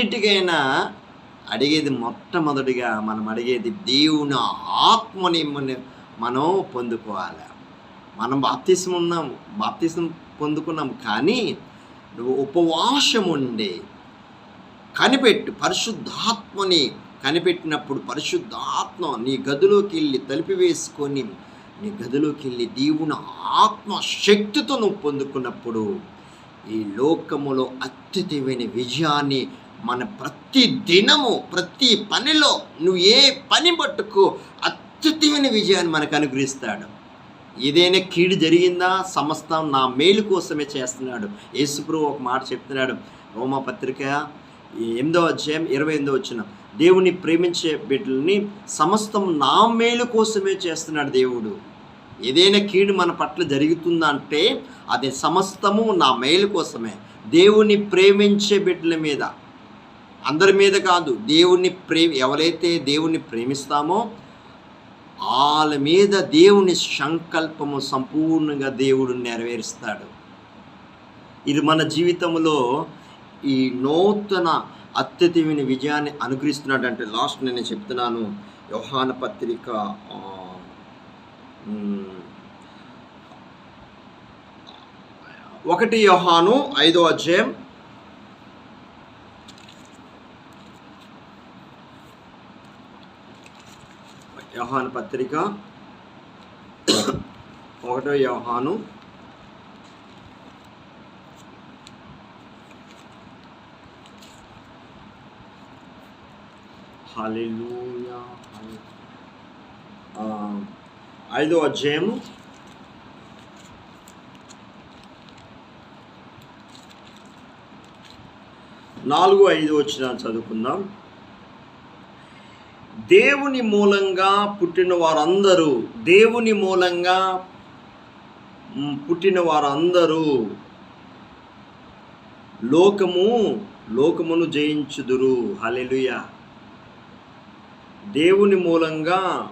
అన్నిటికైనా అడిగేది మొట్టమొదటిగా మనం అడిగేది దేవుని ఆత్మని మనం పొందుకోవాలి. మనం బాప్తిసం ఉన్నాం బాప్తిసం పొందుకున్నాం కానీ నువ్వు ఉపవాసం ఉండి కనిపెట్టు పరిశుద్ధాత్మని కనిపెట్టినప్పుడు పరిశుద్ధాత్మ నీ గదిలోకి వెళ్ళి తలిపి వేసుకొని నీ గదిలోకి వెళ్ళి దేవుని ఆత్మ శక్తితో నువ్వు పొందుకున్నప్పుడు ఈ లోకములో అత్యుతమైన విజయాన్ని మన ప్రతి దినము ప్రతి పనిలో నువ్వు ఏ పని పట్టుకో అత్యుత్తమైన విజయాన్ని మనకు అనుగ్రహిస్తాడు. ఏదైనా కీడు జరిగిందా? సమస్తం నా మేలు కోసమే చేస్తున్నాడు. యేసుప్రభు ఒక మాట చెప్తున్నాడు. రోమపత్రిక ఎనిమిదో అధ్యాయం ఇరవై ఎనిమిదో వచ్చిన దేవుని ప్రేమించే బిడ్డల్ని సమస్తం నా మేలు కోసమే చేస్తున్నాడు దేవుడు. ఏదైనా కీడు మన పట్ల జరుగుతుందంటే అది సమస్తము నా మేలు కోసమే. దేవుని ప్రేమించే బిడ్డల మీద అందరి మీద కాదు దేవుణ్ణి ప్రేమి ఎవరైతే దేవుణ్ణి ప్రేమిస్తామో వాళ్ళ మీద దేవుని సంకల్పము సంపూర్ణంగా దేవుడు నెరవేరుస్తాడు. ఇది మన జీవితంలో ఈ నూతన అత్యధికమైన విజయాన్ని అనుగ్రహిస్తున్నాడు అంటే లాస్ట్ నేను చెప్తున్నాను. వ్యవహాన పత్రిక ఒకటి యోహాను ఐదో అధ్యాయం. యోహాను పత్రిక ఒకటో యోహాను. ఐదో అధ్యాయము. నాలుగు ఐదు వచ్చిన చదువుకుందాం. దేవుని మూలంగా పుట్టిన వారందరూ దేవుని మూలంగా పుట్టిన వారందరూ లోకము లోకమును జయించుదురు. హలెలుయ దేవుని మూలంగా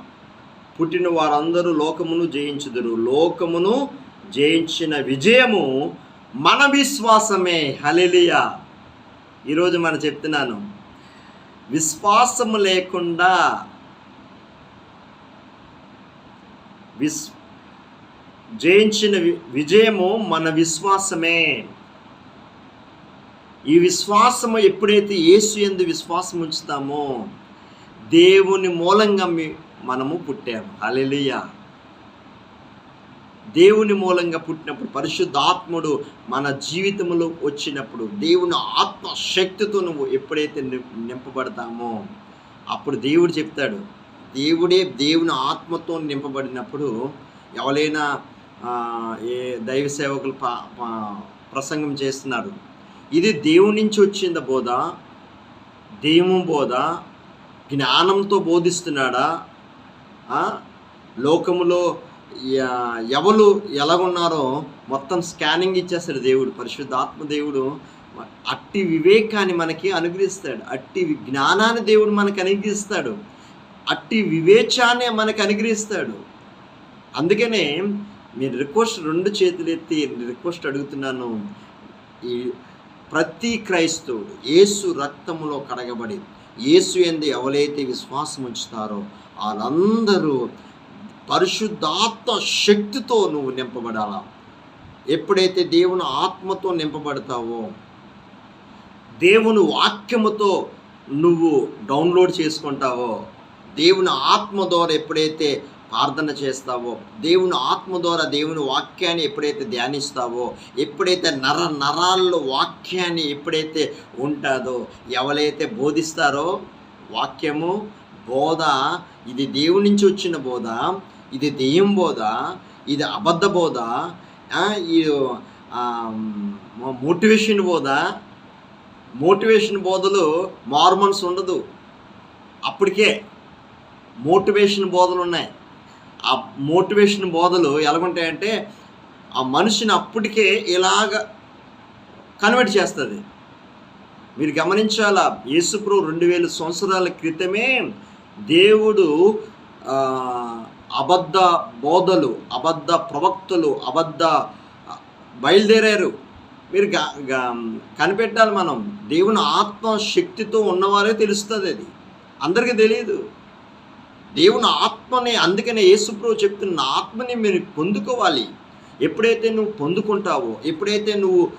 పుట్టిన వారందరూ లోకమును జయించుదురు. లోకమును జయించిన విజయము మన విశ్వాసమే. హలెలియా ఈరోజు మనం చెప్తున్నాను విశ్వాసము లేకుండా విస్ జయించిన వి- విజయము మన విశ్వాసమే. ఈ విశ్వాసము ఎప్పుడైతే యేసు ఎందు విశ్వాసం ఉంచుతామో దేవుని మూలంగా మనము పుట్టాము. అలెలియా దేవుని మూలంగా పుట్టినప్పుడు పరిశుద్ధాత్ముడు మన జీవితంలో వచ్చినప్పుడు దేవుని ఆత్మ శక్తితో నువ్వు ఎప్పుడైతే నిం- నింపబడతామో అప్పుడు దేవుడు చెప్తాడు. దేవుడే దేవుని ఆత్మతో నింపబడినప్పుడు ఎవరైనా ఏ దైవ సేవకులు ప్రసంగం చేస్తున్నారు. ఇది దేవుని నుంచి వచ్చింది బోధ. దేవుని బోధ జ్ఞానంతో బోధిస్తున్నాడా? లోకములో ఎవరు ఎలాగున్నారో మొత్తం స్కానింగ్ ఇచ్చేస్తాడు దేవుడు పరిశుద్ధాత్మ దేవుడు. అట్టి వివేకాన్ని మనకి అనుగ్రహిస్తాడు అట్టి జ్ఞానాన్ని దేవుడు మనకు అనుగ్రహిస్తాడు అట్టి వివేచాన్ని మనకు అనుగ్రహిస్తాడు. అందుకనే నేను రిక్వెస్ట్ రెండు చేతులు ఎత్తి రిక్వెస్ట్ అడుగుతున్నాను. ఈ ప్రతి క్రైస్తవుడు యేసు రక్తములో కడగబడి యేసు ఎందు ఎవరైతే విశ్వాసం ఉంచుతారో వాళ్ళందరూ పరిశుద్ధాత్మ శక్తితో నువ్వు నింపబడాలా? ఎప్పుడైతే దేవుని ఆత్మతో నింపబడతావో దేవుని వాక్యముతో నువ్వు డౌన్లోడ్ చేసుకుంటావో దేవుని ఆత్మ ద్వారా ఎప్పుడైతే ప్రార్థన చేస్తావో దేవుని ఆత్మ ద్వారా దేవుని వాక్యాన్ని ఎప్పుడైతే ధ్యానిస్తావో ఎప్పుడైతే నర నరాల్లో వాక్యాన్ని ఎప్పుడైతే ఉంటుందో ఎవరైతే బోధిస్తారో వాక్యము బోధ ఇది దేవుని నుంచి వచ్చిన బోధ ఇది దెయ్యం బోధ ఇది అబద్ధ బోధ ఈ మోటివేషన్ బోధ. మోటివేషన్ బోధలు మార్మన్స్ ఉండదు. అప్పటికే మోటివేషన్ బోధలు ఉన్నాయి. ఆ మోటివేషన్ బోధలు ఎలాగుంటాయంటే ఆ మనిషిని అప్పటికే ఇలాగ కన్వర్ట్ చేస్తుంది. మీరు గమనించాలా యేసుప్రభు రెండు వేల సంవత్సరాల క్రితమే దేవుడు అబద్ధ బోధలు అబద్ధ ప్రవక్తలు అబద్ధ బయలుదేరారు. మీరు కనిపెట్టాలి మనం. దేవుని ఆత్మ శక్తితో ఉన్నవారే తెలుస్తుంది అది. అందరికీ తెలియదు దేవుని ఆత్మని అందుకనే యేసుప్రభు చెప్తున్న ఆత్మని మీరు పొందుకోవాలి. ఎప్పుడైతే నువ్వు పొందుకుంటావో ఎప్పుడైతే నువ్వు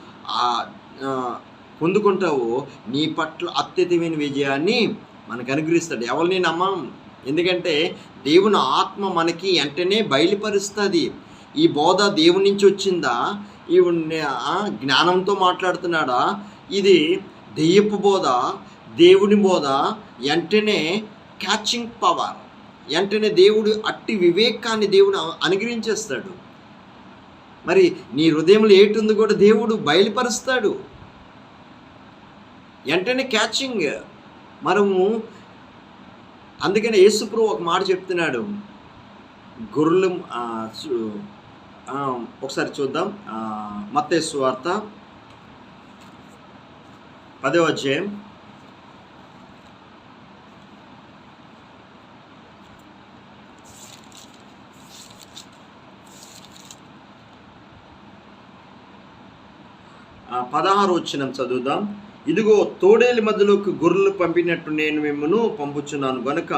పొందుకుంటావో నీ పట్ల అత్యధికమైన విజయాన్ని మనకు అనుగ్రహిస్తాడు. ఎవరిని నమ్మం? ఎందుకంటే దేవుని ఆత్మ మనకి వెంటనే బయలుపరుస్తుంది. ఈ బోధ దేవుని నుంచి వచ్చిందా? ఈ జ్ఞానంతో మాట్లాడుతున్నాడా? ఇది దెయ్యపు బోధ దేవుని బోధ వెంటనే క్యాచింగ్ పవర్ వెంటనే దేవుడు అట్టి వివేకాన్ని దేవుడు అనుగ్రహించేస్తాడు. మరి నీ హృదయంలో ఏటుంది కూడా దేవుడు బయలుపరుస్తాడు. వెంటనే క్యాచింగ్ మనము అందుకనే యేసుప్రభు ఒక మాట చెప్తున్నాడు. గొర్రెలు చూ- ఒకసారి చూద్దాం. మత్తేసు వార్త పదే అధ్యాయం. పదహారు వచ్చిన చదువుదాం. ఇదిగో తోడేలి మధ్యలోకి గొర్రెలు పంపినట్టు నేను మిమ్మను పంపుచున్నాను గనుక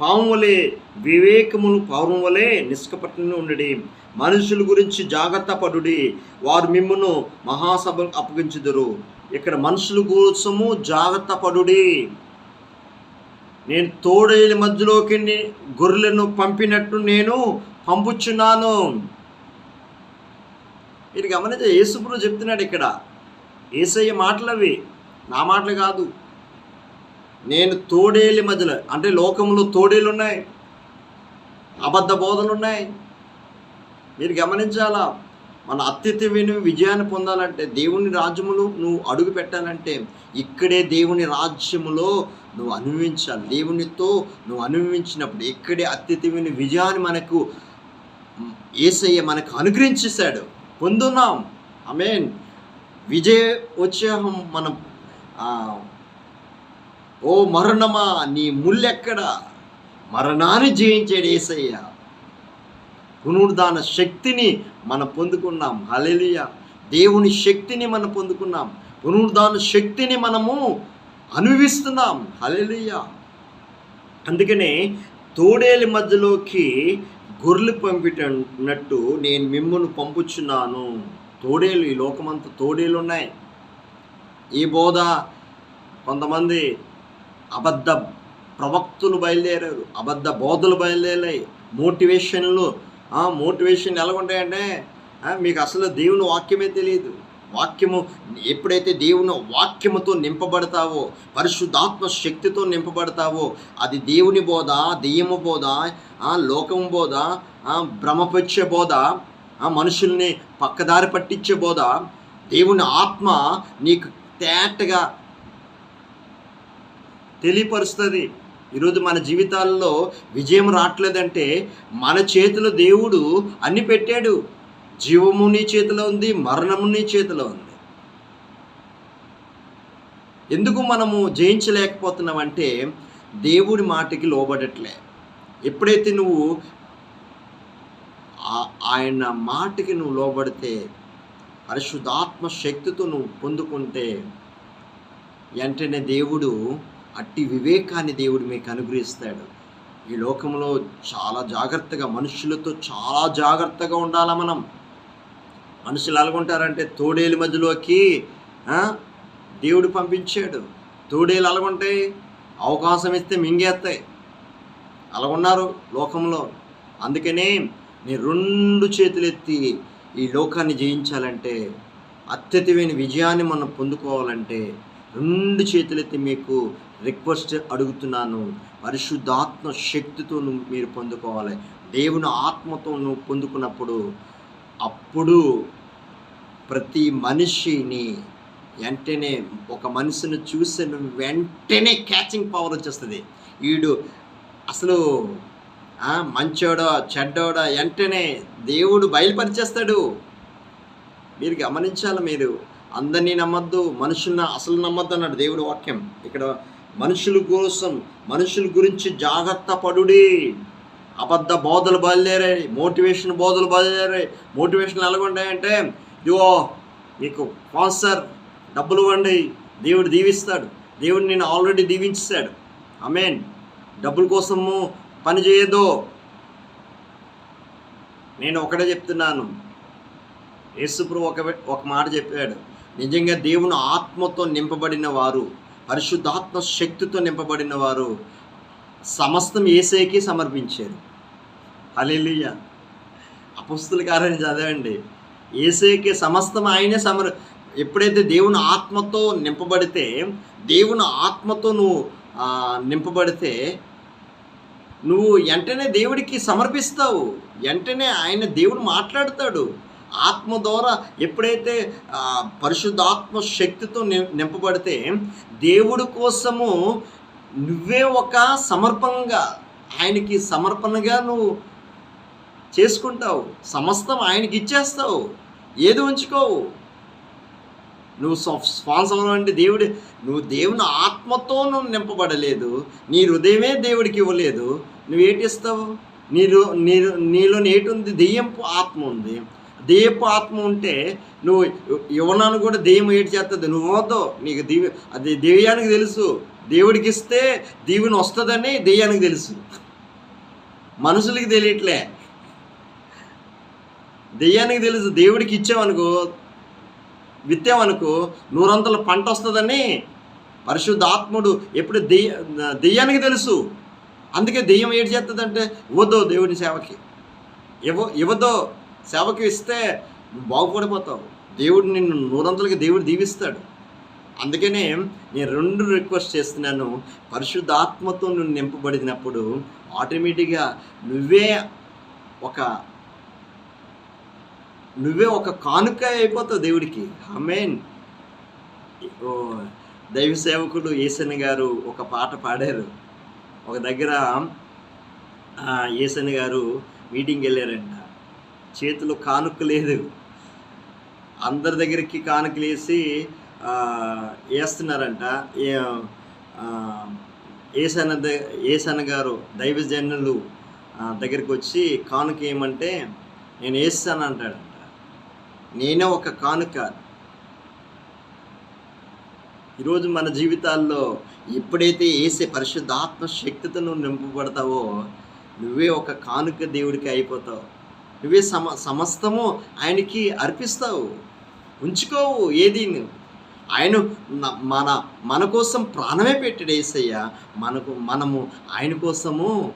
పాము వలె వివేకమును పౌరం వలె నిష్కపట్టును ఉండడి. మనుషుల గురించి జాగ్రత్త పడుడి. వారు మిమ్మను మహాసభకు అప్పగించుదురు. ఇక్కడ మనుషుల కోసము జాగ్రత్త పడుడి. నేను తోడేలి మధ్యలోకి గొర్రెలను పంపినట్టు నేను పంపుచున్నాను. ఇది గమనించే యేసుప్రభు చెప్తున్నాడు ఇక్కడ. ఏసయ్య మాటలవి నా మాటలు కాదు. నేను తోడేలి మధ్యలో అంటే లోకంలో తోడేలు ఉన్నాయి అబద్ధ బోధలు ఉన్నాయి మీరు గమనించాలా? మన అత్యధికమైన విజయాన్ని పొందాలంటే దేవుని రాజ్యములో నువ్వు అడుగు పెట్టాలంటే ఇక్కడే దేవుని రాజ్యములో నువ్వు అనుభవించాలి. దేవునితో నువ్వు అనుభవించినప్పుడు ఇక్కడే అత్యధికమైన విజయాన్ని మనకు ఏసయ్య మనకు అనుగ్రహించేశాడు. పొందున్నాం. మీన్ విజయ ఉత్సాహం మనం ఓ మరణమా నీ ముళ్ళెక్కడ మరణాన్ని జయించాడు ఏసయ్య. పునరుద్ధాన శక్తిని మనం పొందుకున్నాం. హలెలియ దేవుని శక్తిని మనం పొందుకున్నాం. పునరుద్ధాన శక్తిని మనము అనుభవిస్తున్నాం. హలెలియ అందుకనే తోడేలి మధ్యలోకి గొర్రెలు పంపినట్టు నేను మిమ్మల్ని పంపుచున్నాను. తోడేలు ఈ లోకమంతా తోడేలు ఉన్నాయి ఈ బోధ కొంతమంది అబద్ధ ప్రవక్తులు బయలుదేరారు అబద్ధ బోధలు బయలుదేరాయి. మోటివేషన్లు మోటివేషన్ ఎలాగుంటాయంటే మీకు అసలు దేవుని వాక్యమే తెలియదు వాక్యము ఎప్పుడైతే దేవుని వాక్యముతో నింపబడతావో పరిశుద్ధాత్మ శక్తితో నింపబడతావో అది దేవుని బోధ దెయ్యము బోధ లోకము బోధ భ్రమపచ్చే బోధ మనుషుల్ని పక్కదారి పట్టించే బోధ దేవుని ఆత్మ నీకు తేటగా తెలియపరుస్తుంది. ఈరోజు మన జీవితాల్లో విజయం రావట్లేదంటే మన చేతిలో దేవుడు అన్ని పెట్టాడు. జీవము నీ చేతిలో ఉంది మరణము నీ చేతిలో ఉంది. ఎందుకు మనము జయించలేకపోతున్నామంటే దేవుడి మాటకి లోబడట్లే. ఎప్పుడైతే నువ్వు ఆయన మాటకి నువ్వు లోబడితే పరిశుద్ధాత్మ శక్తితో నువ్వు పొందుకుంటే వెంటనే దేవుడు అట్టి వివేకాన్ని దేవుడు మీకు అనుగ్రహిస్తాడు. ఈ లోకంలో చాలా జాగ్రత్తగా మనుషులతో చాలా జాగ్రత్తగా ఉండాలి మనం? మనుషులు అలగుంటారంటే తోడేలు మధ్యలోకి దేవుడు పంపించాడు. తోడేలు అలగుంటాయి అవకాశం ఇస్తే మింగేస్తాయి. అలాగున్నారు లోకంలో. అందుకనే నీ రెండు చేతులెత్తి ఈ లోకాన్ని జయించాలంటే అత్యతివైన విజయాన్ని మనం పొందుకోవాలంటే రెండు చేతులెత్తి మీకు రిక్వెస్ట్ అడుగుతున్నాను. పరిశుద్ధాత్మ శక్తితో మీరు పొందుకోవాలి. దేవుని ఆత్మతో నువ్వు పొందుకున్నప్పుడు అప్పుడు ప్రతి మనిషిని వెంటనే ఒక మనిషిని చూసి వెంటనే క్యాచింగ్ పవర్ వచ్చేస్తుంది. వీడు అసలు మంచోడో చెడ్డోడా వెంటనే దేవుడు బయలుపరిచేస్తాడు. మీరు గమనించాలి మీరు. అందరినీ నమ్మద్దు మనుషుల్ని అసలు నమ్మద్దు అన్నాడు దేవుడు వాక్యం. ఇక్కడ మనుషుల కోసం మనుషుల గురించి జాగ్రత్త పడుడి. అబద్ధ బోధలు బయలుదేరాయి మోటివేషన్ బోధలు బయలుదేరాయి. మోటివేషన్ ఎలాగుంటాయంటే ఇదిగో మీకు స్పాన్సర్ డబ్బులు ఇవ్వండి దేవుడు దీవిస్తాడు. దేవుడు నేను ఆల్రెడీ దీవించాడు మీన్ డబ్బుల కోసము పని చేయదో నేను ఒకటే చెప్తున్నాను. యేసుప్రభు ఒక ఒక మాట చెప్పాడు. నిజంగా దేవుని ఆత్మతో నింపబడిన వారు పరిశుద్ధాత్మ శక్తితో నింపబడిన వారు సమస్తం ఏసేకి సమర్పించారు. అలెలియ అపుస్తుల కార్యం చదవండి. ఏసేకి సమస్తం ఆయనే సమర్ ఎప్పుడైతే దేవుని ఆత్మతో నింపబడితే దేవుని ఆత్మతో నువ్వు నింపబడితే నువ్వు వెంటనే దేవుడికి సమర్పిస్తావు. వెంటనే ఆయన దేవుడు మాట్లాడతాడు. ఆత్మ ద్వారా ఎప్పుడైతే పరిశుద్ధాత్మ శక్తితో నింపబడితే దేవుడు కోసము నువ్వే ఒక సమర్పణగా ఆయనకి సమర్పణగా నువ్వు చేసుకుంటావు. సమస్తం ఆయనకి ఇచ్చేస్తావు. ఏది ఉంచుకోవు? నువ్వు స్వ- స్పాన్సర్ అంటే దేవుడు నువ్వు దేవుని ఆత్మతో నువ్వు నింపబడలేదు నీ హృదయమే దేవుడికి ఇవ్వలేదు నువ్వు ఏటిస్తావు ఇస్తావు? నీరు నీ నీలో ఏటి ఉంది దెయ్యంపు ఆత్మ ఉంది. దెయ్యపు ఆత్మ ఉంటే నువ్వు ఇవ్వనాను కూడా దెయ్యం ఏటి చేస్తుంది నువ్వు వద్దు నీకు దివ్య అది దెయ్యానికి తెలుసు. దేవుడికి ఇస్తే దీవెన వస్తుందని దెయ్యానికి తెలుసు. మనుషులకి తెలియట్లే. దెయ్యానికి తెలుసు. దేవుడికి ఇచ్చావనుకో విత్తామనుకో నూరంతల పంట వస్తుందని పరిశుద్ధాత్ముడు ఎప్పుడు దెయ్య దెయ్యానికి తెలుసు. అందుకే దెయ్యం ఏడు చేస్తుందంటే ఇవ్వదో దేవుని సేవకి. ఇవ్వ ఇవ్వదో సేవకి ఇస్తే నువ్వు బాగుపడిపోతావు. దేవుడు నిన్ను నూరంతలకి దేవుడు దీవిస్తాడు. అందుకనే నేను రెండు రిక్వెస్ట్ చేస్తున్నాను. పరిశుద్ధాత్మతో నువ్వు నింపబడినప్పుడు ఆటోమేటిక్గా నువ్వే ఒక నువ్వే ఒక కానుక అయిపోతావు దేవుడికి. హమేన్ ఓ దైవ సేవకుడు ఏసన్ గారు ఒక పాట పాడారు. ఒక దగ్గర ఆ, గారు మీటింగ్ వెళ్ళారంట. చేతిలో కానుక లేదు. అందరి దగ్గరికి కానుకలు వేసి వేస్తున్నారంట. ఏసన ఏసన ఏసన్న ఏసన్న గారు దైవజనులు దగ్గరికి వచ్చి కానుక ఏమంటే నేను వేస్తాను అంటాడు. నేనే ఒక కానుక. ఈరోజు మన జీవితాల్లో ఎప్పుడైతే ఏసే పరిశుద్ధాత్మ శక్తితో నువ్వు నింపబడతావో నువ్వే ఒక కానుక దేవుడికి అయిపోతావు. నువ్వే సమ సమస్తము ఆయనకి అర్పిస్తావు. ఉంచుకోవు ఏది నువ్వు. ఆయన మన మన కోసం ప్రాణమే పెట్టాడు ఏసయ్య. మనకు మనము ఆయన కోసము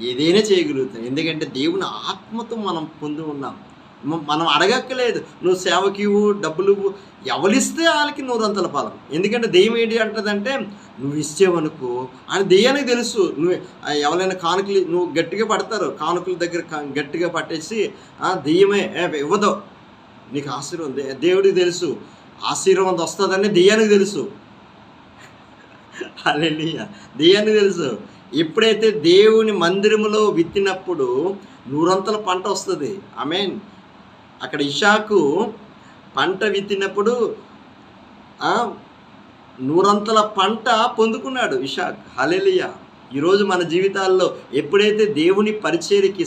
ఏదైనా చేయగలుగుతాం. ఎందుకంటే దేవుని ఆత్మతో మనం పొంది ఉన్నాం. మనం అడగక్కలేదు నువ్వు సేవకి ఇవ్వు డబ్బులు ఇవ్వు ఎవరిస్తే వాళ్ళకి నూరంతల ఫలం ఎందుకంటే దెయ్యం ఏంటి అంటదంటే నువ్వు ఇచ్చేవనుకో ఆయన దెయ్యానికి తెలుసు. నువ్వు ఎవరైనా కానుకలు నువ్వు గట్టిగా పడతారు. కానుకల దగ్గర గట్టిగా పట్టేసి దెయ్యమే ఇవ్వదు. నీకు ఆశీర్వాదం దే- దేవుడికి తెలుసు. ఆశీర్వాదం వస్తుందని దెయ్యానికి తెలుసు. అదే దెయ్యానికి తెలుసు. ఎప్పుడైతే దేవుని మందిరములో విత్తినప్పుడు నూరంతల పంట వస్తుంది. ఐ మీన్ అక్కడ ఇషాకు పంట విత్తినప్పుడు నూరంతల పంట పొందుకున్నాడు ఇషాక్. హలెలియా ఈరోజు మన జీవితాల్లో ఎప్పుడైతే దేవుని పరిచర్యకి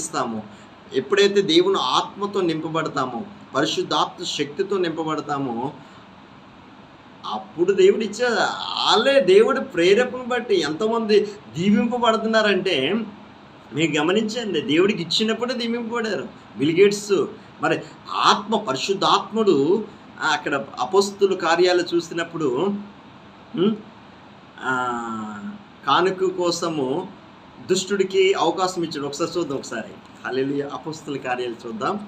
ఎప్పుడైతే దేవుని ఆత్మతో నింపబడతామో పరిశుద్ధాత్మ శక్తితో నింపబడతామో అప్పుడు దేవుడు ఇచ్చే వాళ్ళే దేవుడి ప్రేరేపణ బట్టి ఎంతమంది దీవింపబడుతున్నారంటే మీరు గమనించండి దేవుడికి ఇచ్చినప్పుడే దీవింపబడారు. బిల్గేట్స్ మరి ఆత్మ పరిశుద్ధాత్ముడు అక్కడ అపోస్తుల కార్యాలు చూసినప్పుడు కానుక కోసము దుష్టుడికి అవకాశం ఇచ్చాడు. ఒకసారి చూద్దాం ఒకసారి. హల్లెలూయా. అపోస్తుల కార్యాలు చూద్దాం.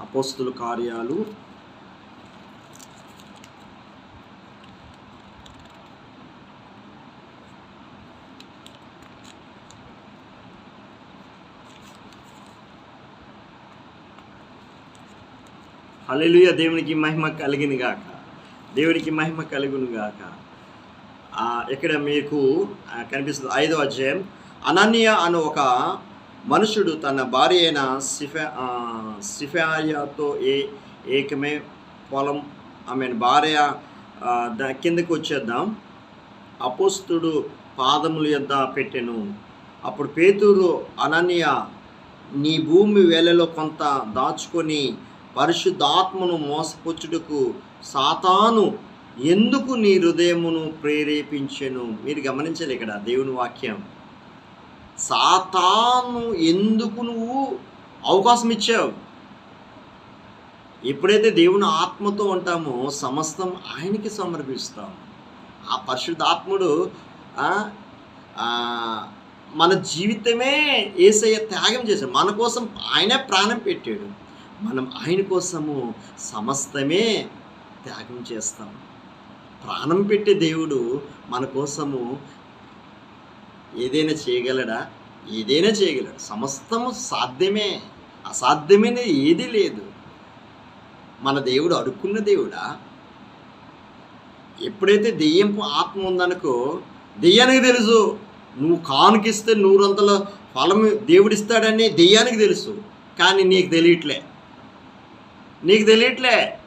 అపోస్తుల కార్యాలు. హల్లెలూయా. దేవునికి మహిమ కలిగిన గాక. దేవునికి మహిమ కలుగును గాక. ఇక్కడ మీకు కనిపిస్తుంది ఐదో అధ్యాయం. అనన్య అను ఒక మనుషుడు తన భార్య అయిన సిఫా సిఫాయాతో ఏ ఏకమే పొలం ఆమె భార్య కిందకు వచ్చేద్దాం. అపోస్తుడు పాదముల యొద్ద పెట్టెను? అప్పుడు పేతురు అనన్య నీ భూమి వేలలో కొంత దాచుకొని పరిశుద్ధాత్మను మోసపుచ్చుటకు సాతాను ఎందుకు నీ హృదయమును ప్రేరేపించెను? మీరు గమనించాలి ఇక్కడ దేవుని వాక్యం. సాతాను ఎందుకు నువ్వు అవకాశం ఇచ్చావు? ఎప్పుడైతే దేవుని ఆత్మతో ఉంటామో సమస్తం ఆయనకి సమర్పిస్తాం. ఆ పరిశుద్ధాత్ముడు మన జీవితమే ఏసయ్య త్యాగం చేశాడు. మన కోసం ఆయనే ప్రాణం పెట్టాడు. మనం ఆయన కోసము సమస్తమే త్యాగం చేస్తాం. ప్రాణం పెట్టే దేవుడు మన కోసము ఏదైనా చేయగలడా? ఏదైనా చేయగలడు. సమస్తము సాధ్యమే. అసాధ్యమైనది ఏది లేదు. మన దేవుడు అడుక్కున్న దేవుడా? ఎప్పుడైతే దెయ్యంపు ఆత్మ ఉందనుకో దెయ్యానికి తెలుసు. నువ్వు కానుకిస్తే నూరంతల ఫలం దేవుడిస్తాడని దెయ్యానికి తెలుసు. కానీ నీకు తెలియట్లే. నీకు తెలియట్లే.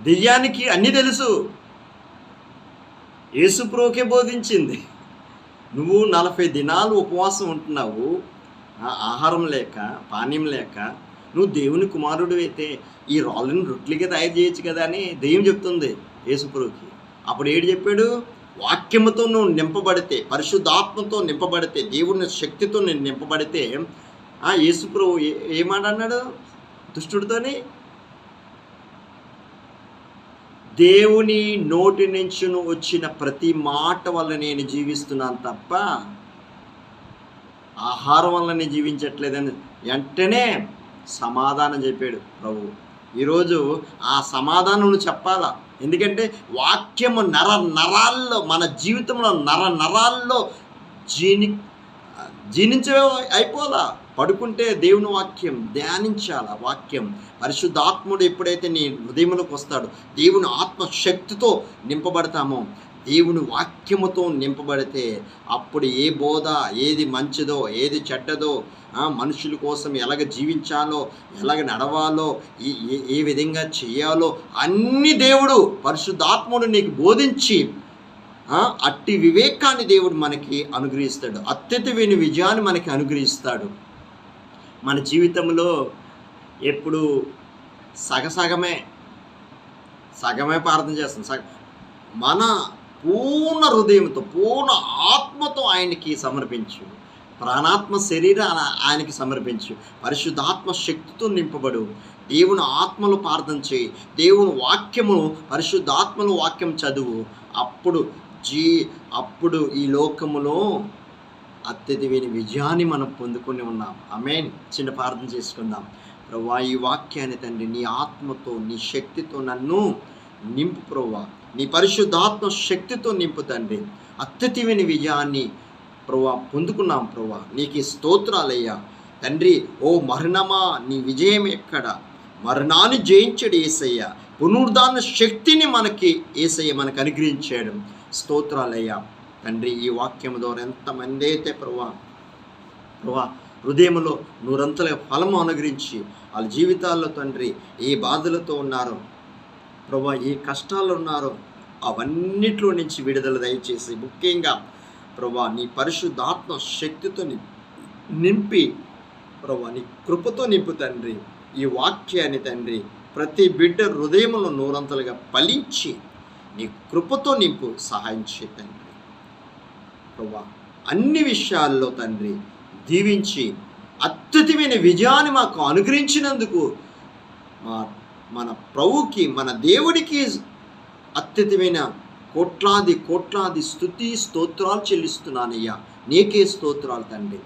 దెయ్యానికి అన్నీ తెలుసు. యేసుప్రోకే బోధించింది. నువ్వు నలభై దినాలు ఉపవాసం ఉంటున్నావు. ఆహారం లేక పానీయం లేక నువ్వు దేవుని కుమారుడు అయితే ఈ రాళ్ళని రొట్లుగా తయారు చేయొచ్చు కదా అని దెయ్యం చెప్తుంది యేసుప్రోకి అప్పుడు ఏడు చెప్పాడు? వాక్యముతో నువ్వు నింపబడితే పరిశుద్ధాత్మతో నింపబడితే దేవుని శక్తితో నేను నింపబడితే ఆ యేసుప్రభు ఏ ఏమాట అన్నాడు? దుష్టుడితోనే దేవుని నోటి నుంచి వచ్చిన ప్రతి మాట వల్ల నేను జీవిస్తున్నాను తప్ప ఆహారం వల్ల నేను జీవించట్లేదని వెంటనే సమాధానం చెప్పాడు ప్రభు. ఈరోజు ఆ సమాధానం చెప్పాలా? ఎందుకంటే వాక్యము నర నరాల్లో మన జీవితంలో నర నరాల్లో జీని జీర్ణించే అయిపోదా పడుకుంటే దేవుని వాక్యం ధ్యానించాల వాక్యం? పరిశుద్ధాత్ముడు ఎప్పుడైతే నీ హృదయంలోకి వస్తాడు దేవుని ఆత్మశక్తితో నింపబడతామో దేవుని వాక్యముతో నింపబడితే అప్పుడు ఏ బోధ ఏది మంచిదో ఏది చెడ్డదో మనుషుల కోసం ఎలాగ జీవించాలో ఎలాగ నడవాలో ఏ- ఏ విధంగా చేయాలో అన్ని దేవుడు పరిశుద్ధాత్ముడు నీకు బోధించి అట్టి వివేకాన్ని దేవుడు మనకి అనుగ్రహిస్తాడు. అత్యతమైన విజయాన్ని మనకి అనుగ్రహిస్తాడు. మన జీవితంలో ఎప్పుడు సగసగమే సగమే ప్రార్థన చేస్తాం. సగ మన పూర్ణ హృదయంతో పూర్ణ ఆత్మతో ఆయనకి సమర్పించు. ప్రాణాత్మ శరీరాన్ని ఆయనకి సమర్పించు. పరిశుద్ధాత్మ శక్తితో నింపబడు. దేవుని ఆత్మలు ప్రార్థన చేయి. దేవుని వాక్యమును పరిశుద్ధాత్మను వాక్యం చదువు. అప్పుడు జీ అప్పుడు ఈ లోకములో అత్యధికమైన విజయాన్ని మనం పొందుకొని ఉన్నాం. అమేన్ చిన్న ప్రార్థన చేసుకుందాం. ప్రవ్వా ఈ వాక్యాన్ని తండ్రి నీ ఆత్మతో నీ శక్తితో నన్ను నింపు ప్రవ్వా నీ పరిశుద్ధాత్మ శక్తితో నింపు తండ్రి. అత్యధికమైన విజయాన్ని ప్రవ్వా పొందుకున్నాం ప్రవ్వా నీకు స్తోత్రాలయ్యా. తండ్రి ఓ మరణమా నీ విజయం ఎక్కడ? మరణాన్ని జయించడు ఏసయ్య. పునరుద్ధాన శక్తిని మనకి ఏసయ్య మనకు అనుగ్రహించాడు. స్తోత్రాలయ్యా. తండ్రి ఈ వాక్యం ద్వారా ఎంతమంది అయితే ప్రభా ప్రభా హృదయంలో నూరంతల ఫలము అనుగ్రహించి వాళ్ళ జీవితాల్లో తండ్రి ఏ బాధలతో ఉన్నారో ప్రభా ఏ కష్టాలు ఉన్నారో అవన్నిట్లో నుంచి విడుదల దయచేసి ముఖ్యంగా ప్రభా నీ పరిశుద్ధాత్మ శక్తితో నింపి ప్రభా నీ కృపతో నింపు తండ్రి. ఈ వాక్యాన్ని తండ్రి ప్రతి బిడ్డ హృదయంలో నూరంతలుగా ఫలించి నీ కృపతో నింపు సహాయం చేయ తండ్రి. ప్రభా. అన్ని విషయాల్లో తండ్రి దీవించి అత్యుతమైన విజయాన్ని మాకు అనుగ్రహించినందుకు మా మన ప్రభుకి మన దేవుడికి అత్యుతమైన కోట్లాది కోట్లాది స్థుతి స్తోత్రాలు చెల్లిస్తున్నానయ్యా. నీకే స్తోత్రాలు తండ్రి.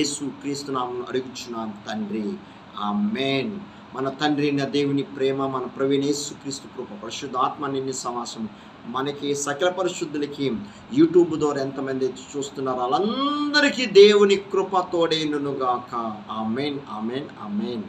ఏసు క్రీస్తునామను అడుగుచున్నాం తండ్రి. ఆ మేన్ మన తండ్రి నా దేవుని ప్రేమ మన ప్రవీణ యేసు క్రీస్తు కృప పరిశుద్ధాత్మ నిన్ను సమాసం మనకి సకల పరిశుద్ధులకి యూట్యూబ్ ద్వారా ఎంతమంది చూస్తున్నారో వాళ్ళందరికీ దేవుని కృప తోడేనుగాక ఆమెన్ ఆమెన్ ఆమెన్.